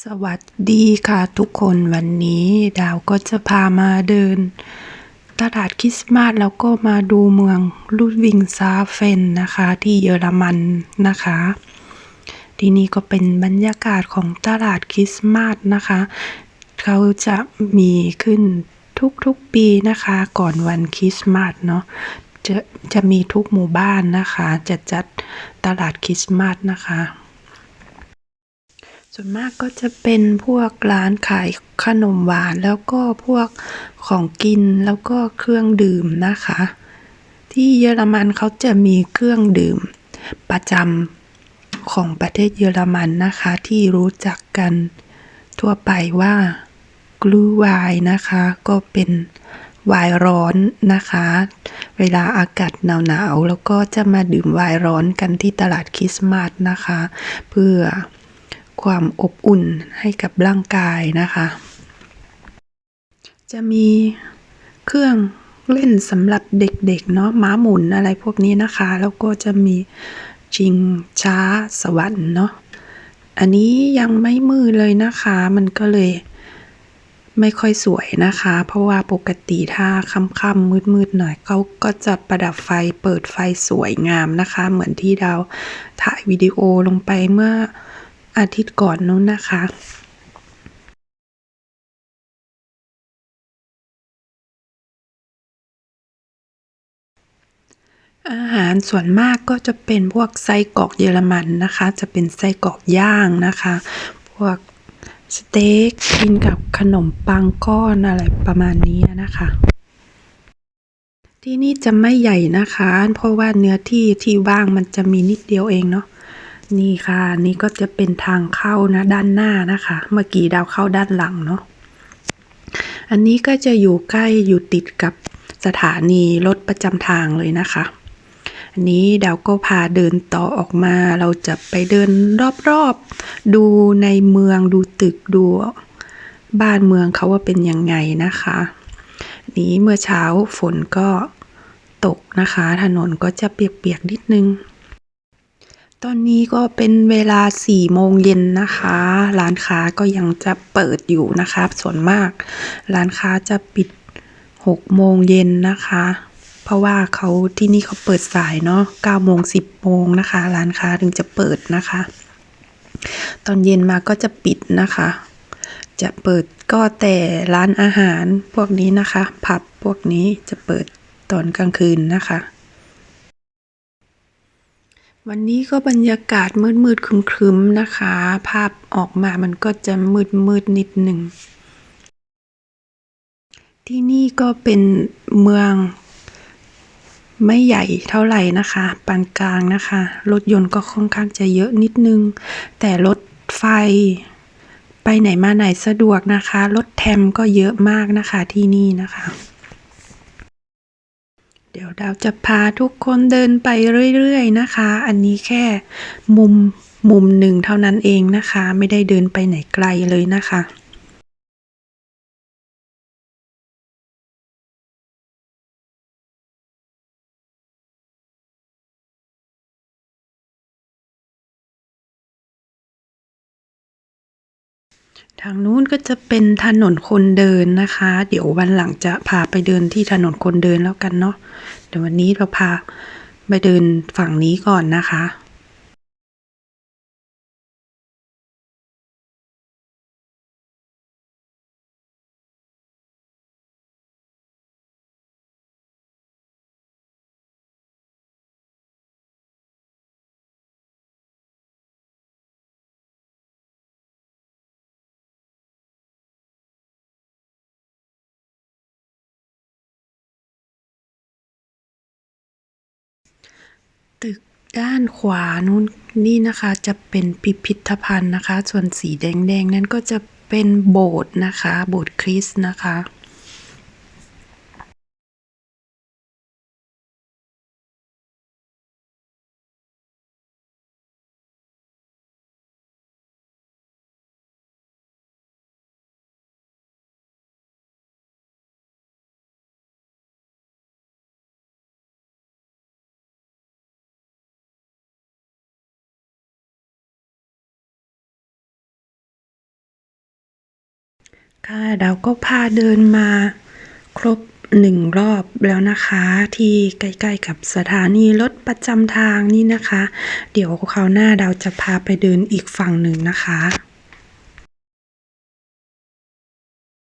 สวัสดีค่ะทุกคนวันนี้ดาวก็จะพามาเดิน ตลาดคริสต์มาสแล้วก็มาดูเมืองลูดวิงซาเฟนนะคะ ที่เยอรมันนะคะ ที่นี่ก็เป็นบรรยากาศของตลาดคริสต์มาสนะคะ เขาจะมีขึ้นทุกๆปีนะคะ ก่อนวันคริสต์มาสเนาะจะจะมีทุกหมู่บ้านนะคะ จะจัดตลาดคริสต์มาสนะคะ ส่วนมากก็จะเป็นพวกร้านขายขนมหวานแล้วก็พวกของกินแล้วก็เครื่องดื่มนะคะ ที่เยอรมันเขาจะมีเครื่องดื่มประจำของประเทศเยอรมันนะคะ ที่รู้จักกันทั่วไปว่ากลูวน์นะคะ ก็เป็นวน์ร้อนนะคะ เวลาอากาศหนาวๆแล้วก็จะมาดื่มวน์ร้อนกันที่ตลาดคริสต์มาสนะคะ เพื่อ ความอบอุ่นให้กับร่างกายนะคะ จะมีเครื่องเล่นสำหรับเด็กๆเนาะม้าหมุนอะไรพวกนี้นะคะ แล้วก็จะมีชิงช้าสวรรค์เนาะอันนี้ยังไม่มืดเลยนะคะ มันก็เลยไม่ค่อยสวยนะคะ เพราะว่าปกติถ้าค่ำๆมืดๆหน่อยเขาก็จะประดับไฟเปิดไฟสวยงามนะคะ เหมือนที่เราถ่ายวิดีโอลงไปเมื่อ อาทิตย์ก่อนนู้นนะคะอาหารส่วนมากก็จะเป็นพวกไส้กรอกเยอรมันนะคะ จะเป็นไส้กรอกย่างนะคะ พวกสเต็กกินกับขนมปังก้อนอะไรประมาณนี้นะคะ ที่นี่จะไม่ใหญ่นะคะ เพราะว่าเนื้อที่ที่ว่างมันจะมีนิดเดียวเองเนาะ นี่ค่ะ นี่ก็จะเป็นทางเข้านะด้านหน้านะคะ เมื่อกี้ดาวเข้าด้านหลังเนาะอันนี้ก็จะอยู่ใกล้อยู่ติดกับสถานีรถประจำทางเลยนะคะ อันนี้ดาวก็พาเดินต่อออกมา เราจะไปเดินรอบๆ ดูในเมืองดูตึกดูบ้านเมืองเขาว่าเป็นยังไงนะคะ นี้เมื่อเช้าฝนก็ตกนะคะ ถนนก็จะเปียกๆนิดนึง ตอนนี้ก็เป็นเวลาสี่โมงเย็นนะคะ ร้านค้าก็ยังจะเปิดอยู่นะคะส่วนมาก ร้านค้าจะปิดหกโมงเย็นนะคะ เพราะว่าเขาที่นี่เขาเปิดสายเนาะเก้าโมงสิบโมงนะคะ ร้านค้าถึงจะเปิดนะคะ ตอนเย็นมาก็จะปิดนะคะ จะเปิดก็แต่ร้านอาหารพวกนี้นะคะ ผับพวกนี้จะเปิดตอนกลางคืนนะคะ วันนี้ก็บรรยากาศมืดมืดๆครึมๆนะคะ ภาพออกมามันก็จะมืดมืดนิดหนึ่ง ที่นี่ก็เป็นเมืองไม่ใหญ่เท่าไหร่นะคะ ปานกลางนะคะ รถยนต์ก็ค่อนข้างจะเยอะนิดนึง แต่รถไฟไปไหนมาไหนสะดวกนะคะ รถแทมก็เยอะมากนะคะที่นี่นะคะ เดี๋ยวดาวจะพาทุกคนเดินไปเรื่อยๆนะคะ อันนี้แค่มุมมุมหนึ่งเท่านั้นเองนะคะ ไม่ได้เดินไปไหนไกลเลยนะคะ ทางนู้นก็จะเป็นถนนคนเดินนะคะ เดี๋ยววันหลังจะพาไปเดินที่ถนนคนเดินแล้วกันเนาะเดี๋ยววันนี้เราพาไปเดินฝั่งนี้ก่อนนะคะ ตึกด้านขวานู้นนี่นะคะจะเป็นพิพิธภัณฑ์นะคะ ส่วนสีแดงๆ นั้นก็จะเป็นโบสถ์นะคะ โบสถ์คริสต์นะคะ ค่ะเราก็พาเดินมาครบหนึ่งรอบแล้วนะคะ ที่ใกล้ๆกับสถานีรถประจำทางนี่นะคะ เดี๋ยวคราวหน้าเราจะพาไปเดินอีกฝั่งหนึ่งนะคะ